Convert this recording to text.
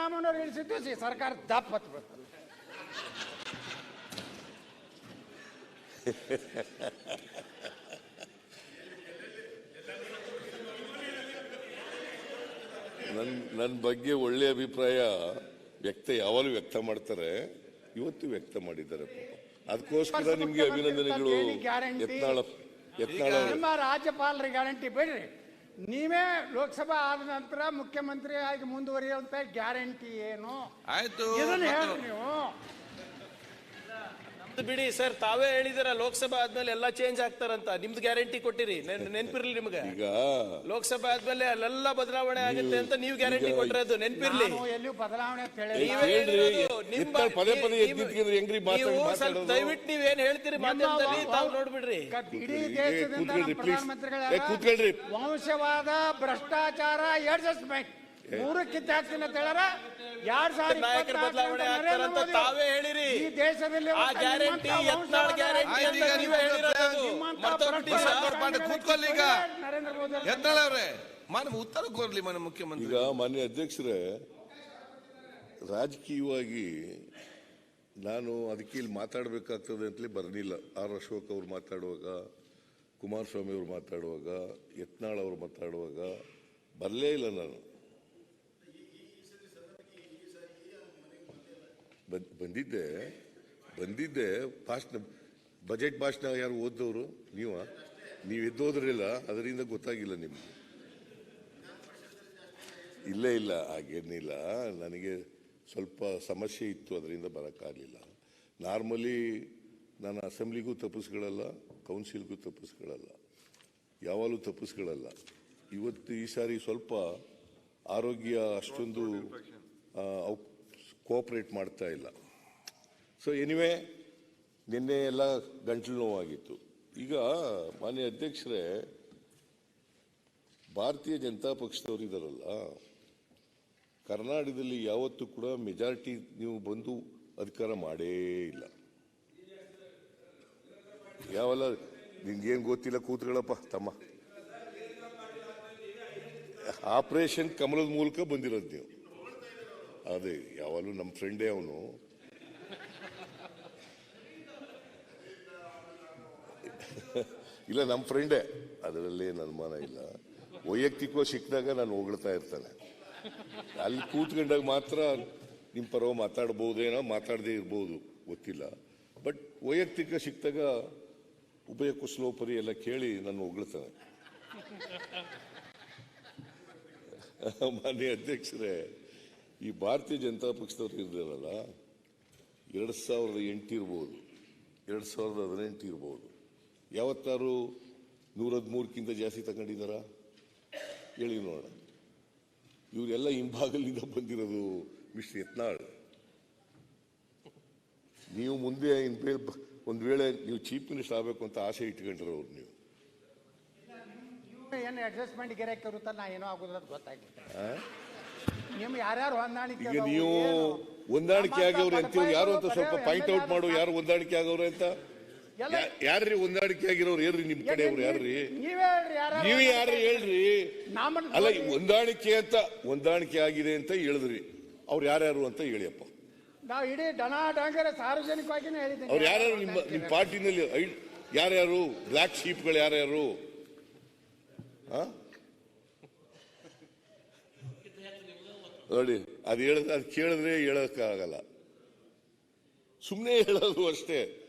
ಸಿದ್ದರಾಮಯ್ಯನವ್ರು ಇಳಿಸಿದ್ದು ಸಿ- ಸರ್ಕಾರ ದಪ್ಪ ನನ್ ನನ್ನ ಬಗ್ಗೆ ಒಳ್ಳೆ ಅಭಿಪ್ರಾಯ ವ್ಯಕ್ತ ಯಾವಾಗಲೂ ವ್ಯಕ್ತ ಮಾಡ್ತಾರೆ ಇವತ್ತು ವ್ಯಕ್ತ ಮಾಡಿದ್ದಾರೆ ಪಾಪ ಅದಕ್ಕೋಸ್ಕರ ನಿಮ್ಗೆ ಅಭಿನಂದನೆಗಳು. ಯತ್ನಾಳ ಯತ್ನಾಳ. ರಾಜ್ಯಪಾಲರ ಗ್ಯಾರಂಟಿ ಬೇಡ್ರಿ ನೀವೇ ಲೋಕಸಭಾ ಆದ ನಂತರ ಮುಖ್ಯಮಂತ್ರಿ ಆಗಿ ಮುಂದುವರಿಯುವಂತ ಗ್ಯಾರಂಟಿ ಏನು? ಆಯ್ತು. ಇದನ್ನ ನೀವು. ಅದು ಬಿಡಿ ಸರ್ ತಾವೇ ಹೇಳಿದಿರ ಲೋಕಸಭಾ ಆದ್ಮೇಲೆ ಎಲ್ಲ ಚೇಂಜ್ ಆಗ್ತಾರಂತ ನಿಮ್ದು ಗ್ಯಾರಂಟಿ ಕೊಟ್ಟಿರಿ ನೆನ್- ನೆನ್ಪಿರ್ಲಿ ನಿಮ್ಗೆ ಈಗ ಲೋಕಸಭಾ ಆದ್ಮೇಲೆ ಅಲ್ಲೆಲ್ಲ ಬದಲಾವಣೆ ಆಗುತ್ತೆ ಅಂತ ನೀವು ಗ್ಯಾರಂಟಿ ಕೊಟ್ಟಿರೋದು ನೆನ್ಪಿರ್ಲಿ ದಯವಿಟ್ಟು ಎಲ್ಲಿಯೂ ಬದಲಾವಣೆ ಅಂತ ಏ, ಹೇಳಿಲ್ಲ. ನೀವೇ ಹೇಳ್ರಿ, ಹೇಳಿರೋದು, ನಿಮ್ಮ- ಎತ್ತಾಳ್ ಪದೇ ಪದೇ ನೀವು- ಎದ್ದು ನಿಂತ್ಕೊಂಡ್ರೆ ಹೆಂಗ್ರಿ ಮಾತಾಡ್- ನೀವು ಸ್ವಲ್ಪ ಮಾತಾಡೋದು? ದಯವಿಟ್ಟು ನೀವೇನ್ ಹೇಳ್ತೀರಿ ಮಾಧ್ಯಮದಲ್ಲಿ ತಾವು ನೋಡ್ಬಿಡ್ರಿ ಕ- ಇಡೀ ಕೂತ್ಕೊಳ್ರಿ, ದೇಶದಿಂದ ಕೂತ್ಕೊಳ್ರಿ, ನಮ್ಮ please. ಪ್ರಧಾನಮಂತ್ರಿಗಳ ಏ, ಕೂತ್ಕೊಳ್ರಿ. ವಂಶವಾದ ಭ್ರಷ್ಟಾಚಾರ ಅಡ್ಜಸ್ಟ್ಮೆಂಟ್ ಮೂರು ಕಿತ್ತಾಕ್ತೀನಿ ಅಂತ ಹೇಳಾರ ಎರಡ್ ಆಗ್ತಾರಂತ ತಾವೇ ಹೇಳಿರಿ. ಈ ದೇಶದಲ್ಲಿ ಆ ಗ್ಯಾರಂಟಿ ಯತ್ನಾಳ್ ಗ್ಯಾರಂಟಿ ಅಂತ ನೀವೇ ಹೇಳಿರೋದು. ಕೂತ್ಕೊಳ್ಳಿ ಈಗ. ನರೇಂದ್ರ ಮೋದಿ ಯತ್ನಾಳ್ ಅವ್ರೆ ಮಾನ ಉತ್ತರ ಕೋರ್ಲಿ ಮನೆ ಮುಖ್ಯಮಂತ್ರಿ. ಈಗ ಮಾನ್ಯ ಅಧ್ಯಕ್ಷರೇ ರಾಜಕೀಯವಾಗಿ ನಾನು ಅದಕ್ಕೆ ಇಲ್ಲಿ ಮಾತಾಡಬೇಕಾಗ್ತದೆ ಅಂತಲೇ ಬರಲಿಲ್ಲ. ಆರ್ ಅಶೋಕ್ ಅವ್ರು ಮಾತಾಡುವಾಗ ಕುಮಾರಸ್ವಾಮಿ ಅವರು ಮಾತಾಡುವಾಗ ಯತ್ನಾಳ್ ಅವರು ಮಾತಾಡುವಾಗ ಬರಲೇ ಇಲ್ಲ ನಾನು. ಬಂದಿದ್ದೆ ಬಂದಿದ್ದೆ ಭಾಷಣ, ಬಜೆಟ್ ಭಾಷಣ ಯಾರು ಓದ್ದವರು? ನೀವ? ನೀವು ಎದ್ದೋದ್ರಿಲ್ಲ, ಅದರಿಂದ ಗೊತ್ತಾಗಿಲ್ಲ ನಿಮ್ಗೆ. ಇಲ್ಲ ಇಲ್ಲ, ಹಾಗೇನಿಲ್ಲ. ನನಗೆ ಸ್ವಲ್ಪ ಸಮಸ್ಯೆ ಇತ್ತು, ಅದರಿಂದ ಬರೋಕ್ಕಾಗಲಿಲ್ಲ ನಾರ್ಮಲಿ ನಾನು ಅಸೆಂಬ್ಲಿಗೂ ತಪ್ಪಿಸ್ಕೊಳ್ಳಲ್ಲ ಕೌನ್ಸಿಲ್ಗೂ ತಪ್ಪಿಸ್ಕೊಳ್ಳಲ್ಲ ಯಾವಾಗಲೂ ತಪ್ಪಿಸ್ಕೊಳ್ಳಲ್ಲ ಇವತ್ತು ಈ ಸಾರಿ ಸ್ವಲ್ಪ ಆರೋಗ್ಯ ಅಷ್ಟೊಂದು ಕೋಆಪ್ರೇಟ್ ಮಾಡ್ತಾ ಇಲ್ಲ. ಸೊ ಎನಿವೆ ನಿನ್ನೆ ಎಲ್ಲ ಗಂಟಲು ನೋವಾಗಿತ್ತು. ಈಗ ಮಾನ್ಯ ಅಧ್ಯಕ್ಷರೇ, ಭಾರತೀಯ ಜನತಾ ಪಕ್ಷದವರು ಇದ್ದಾರಲ್ಲ ಕರ್ನಾಟಕದಲ್ಲಿ ಯಾವತ್ತೂ ಕೂಡ ಮೆಜಾರಿಟಿ ನೀವು ಬಂದು ಅಧಿಕಾರ ಮಾಡೇ ಇಲ್ಲ. ಯಾವಲ್ಲ, ನಿನ್ಗೇನು ಗೊತ್ತಿಲ್ಲ ಕೂತ್ಗಳಪ್ಪ ತಮ್ಮ. ಆಪರೇಷನ್ ಕಮಲದ ಮೂಲಕ ಬಂದಿರೋದು ನೀವು. ಅದೇ, ಯಾವಾಗಲೂ ನಮ್ಮ ಫ್ರೆಂಡೇ ಅವನು. ಇಲ್ಲ, ನಮ್ಮ ಫ್ರೆಂಡೇ ಅದರಲ್ಲಿ ಏನು ಅನುಮಾನ ಇಲ್ಲ. ವೈಯಕ್ತಿಕವಾಗಿ ಸಿಕ್ಕಿದಾಗ ನಾನು ಹೊಗಳ್ತಾ ಇರ್ತಾನೆ. ಅಲ್ಲಿ ಕೂತ್ಕೊಂಡಾಗ ಮಾತ್ರ ನಿಮ್ಮ ಪರವ ಮಾತಾಡ್ಬೋದೇನೋ ಮಾತಾಡದೇ ಇರ್ಬೋದು, ಗೊತ್ತಿಲ್ಲ. ಬಟ್ ವೈಯಕ್ತಿಕ ಸಿಕ್ಕಿದಾಗ ಉಭಯ ಕುಶಲೋಪರಿ ಎಲ್ಲ ಕೇಳಿ ನಾನು ಹೊಗಳ್ತಾನೆ. ಮಾನ್ಯ ಅಧ್ಯಕ್ಷರೇ ಈ ಭಾರತೀಯ ಜನತಾ ಪಕ್ಷದವ್ರು ಇರಲಿಲ್ಲಲ್ಲ ಎರಡು ಸಾವಿರದ ಎಂಟು ಇರ್ಬೋದು ಎರಡು ಸಾವಿರದ ಹದಿನೆಂಟು ಇರ್ಬೋದು. ಯಾವತ್ತಾರು ನೂರ ಹದಿಮೂರಕ್ಕಿಂತ ಜಾಸ್ತಿ ತಗೊಂಡಿದ್ದಾರ ಹೇಳಿ ನೋಡೋಣ. ಇವರೆಲ್ಲ ಹಿಂಭಾಗಲಿಂದ ಬಂದಿರೋದು ಮಿಸ್ಟರ್ ಯತ್ನಾಳ್. ನೀವು ಮುಂದೆ ಇನ್ಪೇ ಒಂದು ವೇಳೆ ನೀವು ಚೀಫ್ ಮಿನಿಸ್ಟರ್ ಆಗಬೇಕು ಅಂತ ಆಸೆ ಇಟ್ಕೊಂಡಿರೋರು ನೀವು. ಏನು ಅಡ್ಜಸ್ಟ್ಮೆಂಟ್ ಗೆರೆ ಇರುತ್ತ ನಾ ಏನೋ ಆಗೋದ್ರ ಅಂತ ಗೊತ್ತಾಗಿತ್ತು ನಿಮ್ ಯಾರ್ಯಾರು ಹೊಂದಾಣಿಕೆ ಈಗ ಅದಾವು, ನೀವು ಏನು? ಹೊಂದಾಣಿಕೆ ಆಗವ್ರೆ ಅಂತೀವಿ. ಯಾರು ಅಂತ ಸ್ವಲ್ಪ ಪಾಯಿಂಟ್ ಔಟ್ ಮಾಡು. ಯಾರು ಹೊಂದಾಣಿಕೆ ಆಗವ್ರೆ ಅಂತ? ಎಲ್ಲ ಯಾ- ಯಾರ್ರಿ ಹೊಂದಾಣಿಕೆ ಆಗಿರೋರು? ಏನ್ರಿ ನಿಮ್ ಕಡೆಯವ್ರು ಯಾರ್ರಿ? ನೀವೇ ಹೇಳ್ರಿ ಯಾರ್ಯಾರು ನೀವು ಯಾರು ಹೇಳ್ರಿ? ಅಲ್ಲ ಈ ಹೊಂದಾಣಿಕೆ ಅಂತ ಹೊಂದಾಣಿಕೆ ಆಗಿದೆ ಅಂತ ಹೇಳಿದ್ರಿ. ಅವ್ರು ಯಾರ್ಯಾರು ಅಂತ ಹೇಳಿಯಪ್ಪ. ನಾವು ಇಡೀ ಡನ ಡಂಗರ ಸಾರ್ವಜನಿಕವಾಗಿನೇ ಹೇಳಿದ್ದೀನಿ. ಅವ್ರು ಯಾರ್ಯಾರು ನಿಮ್ಮ ನಿಮ್ಮ ಪಾರ್ಟಿನಲ್ಲಿ ಐ- ಯಾರ್ಯಾರು? ಬ್ಲ್ಯಾಕ್ ಶೀಪ್ಗಳು ಯಾರ್ಯಾರು? ಆ? ನೋಡಿ ಅದು ಹೇಳಿದ್ರೆ ಅದು ಕೇಳಿದ್ರೆ ಹೇಳೋಕ್ಕಾಗಲ್ಲ. ಸುಮ್ಮನೆ ಹೇಳೋದು ಅಷ್ಟೇ.